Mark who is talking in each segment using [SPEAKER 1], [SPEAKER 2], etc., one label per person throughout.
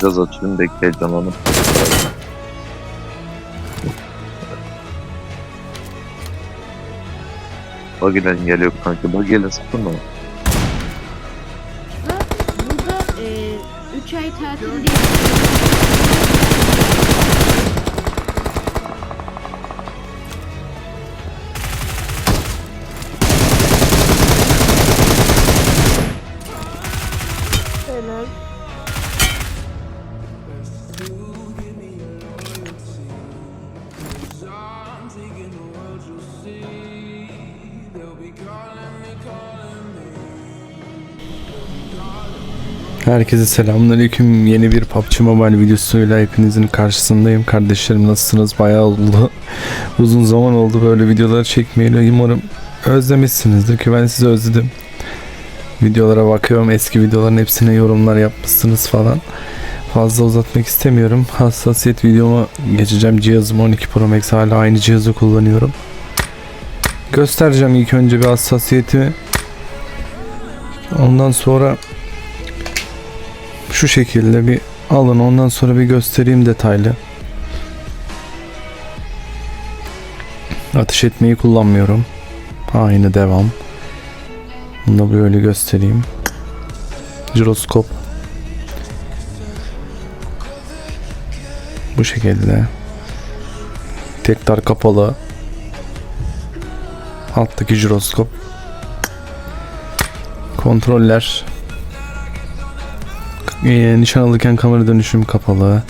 [SPEAKER 1] Gaz atıyorum bekle canlanıp. Bagilen geliyor kanka. Bagilen sıkın mı?
[SPEAKER 2] Burada e, 3 ay tatil diye
[SPEAKER 3] Herkese selamünaleyküm. Yeni bir PUBG Mobile videosuyla hepinizin karşısındayım. Kardeşlerim nasılsınız? Bayağı oldu. Uzun zaman oldu böyle videolar çekmeyeli. Umarım özlemişsinizdir ki ben sizi özledim. Videolara bakıyorum. Eski videoların hepsine yorumlar yapmışsınız falan. Fazla uzatmak istemiyorum. Hassasiyet videoma geçeceğim. Cihazım 12 Pro Max hala aynı cihazı kullanıyorum. Göstereceğim ilk önce bir hassasiyetimi. Ondan sonra şu şekilde bir alın ondan sonra bir göstereyim detaylı. Ateş etmeyi kullanmıyorum. Aynı devam. Bunu da böyle göstereyim. Jiroskop. Bu şekilde. Tekrar kapalı. Alttaki jiroskop. Kontroller. Ee, nişan alırken kamera dönüşüm kapalı.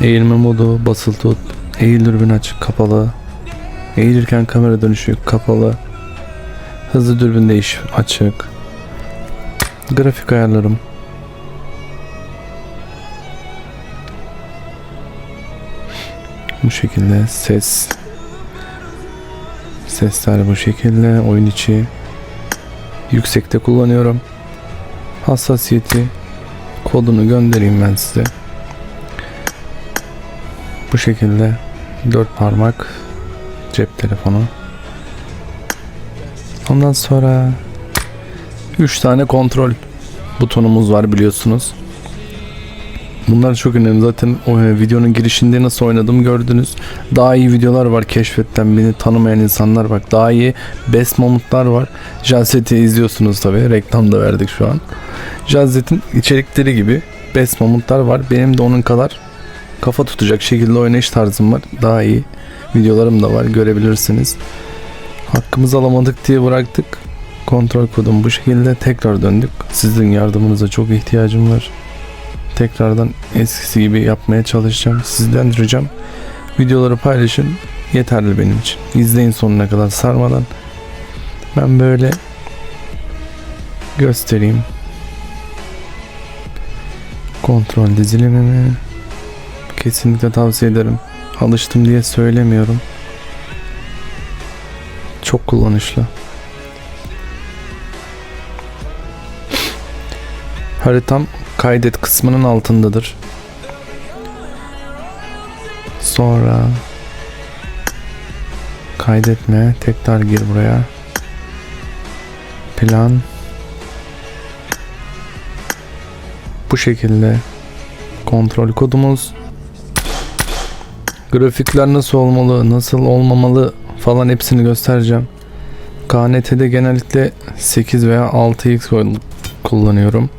[SPEAKER 3] Eğilme modu basılı tut. Eğil dürbün açık kapalı. Eğilirken kamera dönüşü kapalı. Hızlı dürbün değiş açık. Grafik ayarlarım. Bu şekilde ses. Sesler bu şekilde. Oyun içi. Yüksekte kullanıyorum. Hassasiyeti kodunu göndereyim ben size. Bu şekilde dört parmak cep telefonu. Ondan sonra 3 tane kontrol butonumuz var biliyorsunuz. Bunlar çok önemli. Zaten o e, videonun girişinde nasıl oynadığımı gördünüz. Daha iyi videolar var keşfetten beni tanımayan insanlar bak. Daha iyi best momentlar var. Jalset'i izliyorsunuz tabi. Reklam da verdik şu an. Jalset'in içerikleri gibi best momentlar var. Benim de onun kadar kafa tutacak şekilde oynayış tarzım var. Daha iyi videolarım da var. Görebilirsiniz. Hakkımızı alamadık diye bıraktık. Kontrol kodum bu şekilde tekrar döndük. Sizin yardımınıza çok ihtiyacım var tekrardan eskisi gibi yapmaya çalışacağım. Sizden ricam videoları paylaşın. Yeterli benim için. İzleyin sonuna kadar sarmadan. Ben böyle göstereyim. Kontrol dizilimimi kesinlikle tavsiye ederim. Alıştım diye söylemiyorum. Çok kullanışlı. Haritam kaydet kısmının altındadır. Sonra kaydetme tekrar gir buraya. Plan bu şekilde kontrol kodumuz grafikler nasıl olmalı nasıl olmamalı falan hepsini göstereceğim. KNT'de genellikle 8 veya 6x kullanıyorum.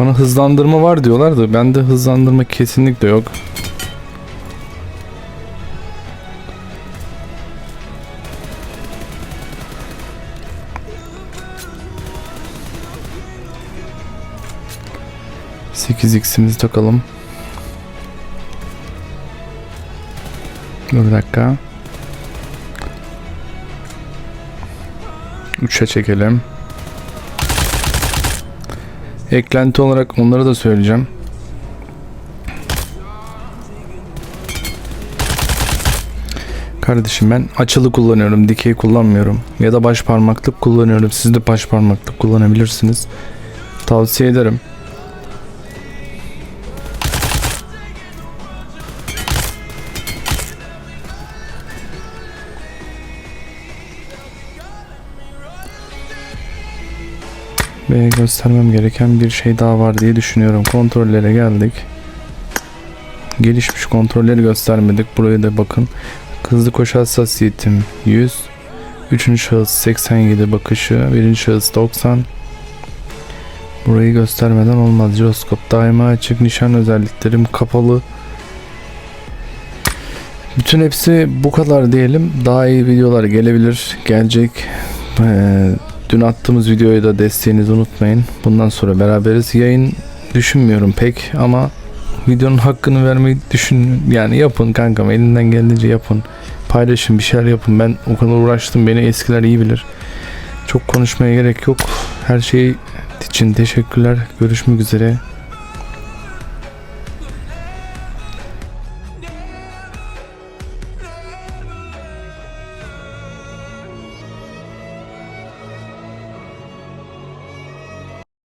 [SPEAKER 3] Bana hızlandırma var diyorlar da bende hızlandırma kesinlikle yok. Sekiz x'imizi takalım. Bir dakika. 3'e çekelim. Eklenti olarak onları da söyleyeceğim. Kardeşim ben açılı kullanıyorum, dikey kullanmıyorum. Ya da baş parmaklık kullanıyorum. Siz de baş parmaklık kullanabilirsiniz. Tavsiye ederim. Ve göstermem gereken bir şey daha var diye düşünüyorum. Kontrollere geldik. Gelişmiş kontrolleri göstermedik. Buraya da bakın. Hızlı koşu hassasiyetim 100. Üçüncü şahıs 87 bakışı. Birinci şahıs 90. Burayı göstermeden olmaz. Jiroskop daima açık. Nişan özelliklerim kapalı. Bütün hepsi bu kadar diyelim. Daha iyi videolar gelebilir. Gelecek. Ee, dün attığımız videoyu da desteğinizi unutmayın. Bundan sonra beraberiz. Yayın düşünmüyorum pek ama videonun hakkını vermeyi düşün yani yapın kankam elinden geldiğince yapın. Paylaşın bir şeyler yapın. Ben o kadar uğraştım beni eskiler iyi bilir. Çok konuşmaya gerek yok. Her şey için teşekkürler. Görüşmek üzere